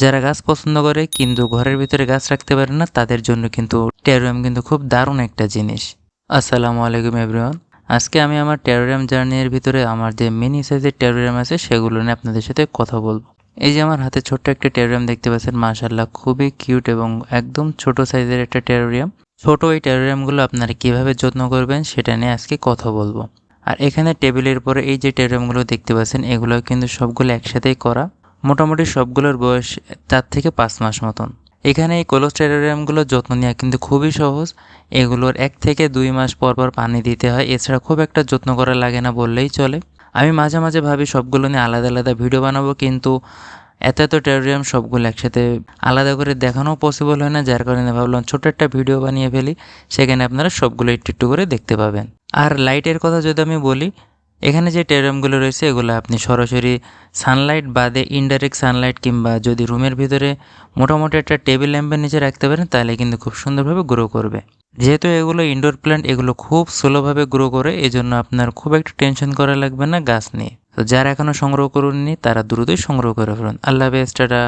যারা গাছ পছন্দ করে কিন্তু ঘরের ভিতরে গাছ রাখতে পারে না, তাদের জন্য কিন্তু টেরোরিয়াম কিন্তু খুব দারুণ একটা জিনিস। আসসালামু আলাইকুম এভরিওয়ান আজকে আমি আমার টেরোরিয়াম জার্নির ভিতরে আমার যে মিনি সাইজের টেরোরিয়াম আছে, সেগুলো নিয়ে আপনাদের সাথে কথা বলব। এই যে আমার হাতে ছোট্ট একটা টেরোরিয়াম দেখতে পাচ্ছেন মাশাল্লাহ খুবই কিউট এবং একদম ছোট সাইজের একটা টেরোরিয়াম ছোট এই টেরোরিয়ামগুলো আপনারা কীভাবে যত্ন করবেন, সেটা নিয়ে আজকে কথা বলব। আর এখানে টেবিলের পরে এই যে টেরোরিয়ামগুলো দেখতে পাচ্ছেন, এগুলো কিন্তু সবগুলো একসাথেই করা। মোটামুটি সবগুলোর বয়স চার থেকে পাঁচ মাস মতন। এখানে এই কোলোস টেরোরিয়ামগুলোর যত্ন নেওয়া কিন্তু খুবই সহজ। এগুলোর এক থেকে দুই মাস পর পর পানি দিতে হয়। এছাড়া খুব একটা যত্ন করা লাগে না বললেই চলে। আমি মাঝে মাঝে ভাবি সবগুলো নিয়ে আলাদা আলাদা ভিডিও বানাবো, কিন্তু এত এত টেরোরিয়াম সবগুলো একসাথে আলাদা করে দেখানো পসিবল হয় না। যার কারণে ভাবলাম ছোট একটা ভিডিও বানিয়ে ফেলি। সেখানে আপনারা সবগুলো একটু একটু করে দেখতে পাবেন। আর লাইটের কথা যদি আমি বলি এখানে যে টেরোরিয়ামগুলো রয়েছে, এগুলো আপনি সরাসরি সানলাইট বাদে ইনডাইরেক্ট সানলাইট কিংবা যদি রুমের ভিতরে মোটামুটি একটা টেবিল ল্যাম্পের নিচে রাখতে পারেন, তাহলে কিন্তু খুব সুন্দরভাবে গ্রো করবে। যেহেতু এগুলো ইনডোর প্ল্যান্ট এগুলো খুব স্লোভাবে গ্রো করে এই জন্য আপনার খুব একটা টেনশন করা লাগবে না গাছ নিয়ে। তো যারা এখনও সংগ্রহ করুননি, তারা দ্রুতই সংগ্রহ করে ফেলুন। Allah ta ta.